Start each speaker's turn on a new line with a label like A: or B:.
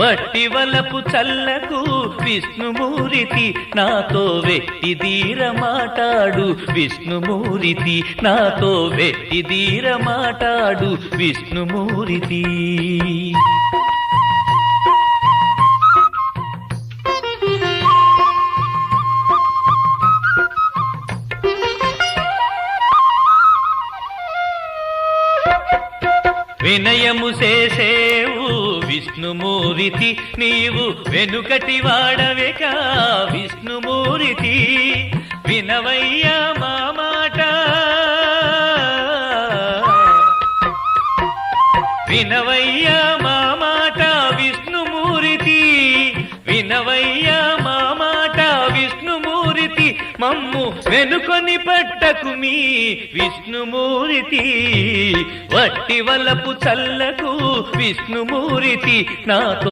A: వట్టి వలపు చల్లకు విష్ణుమూరితి నాతో వెట్టి మాటాడు విష్ణుమూరితి నాతో వెట్టి మాటాడు విష్ణుమూరితి. వినయము చేసేవు విష్ణుమూరితి నీవు వెనుకటి వాడవేక విష్ణుమూరితి. వినవయ్యా మా మాట. వినవయ్యా మా మాట విష్ణుమూరితి. వినవయ్యా మమ్ము వెనుకొని పట్టకు మీ విష్ణుమూరితి. వట్టి వలపు చల్లకు విష్ణుమూరితి నాతో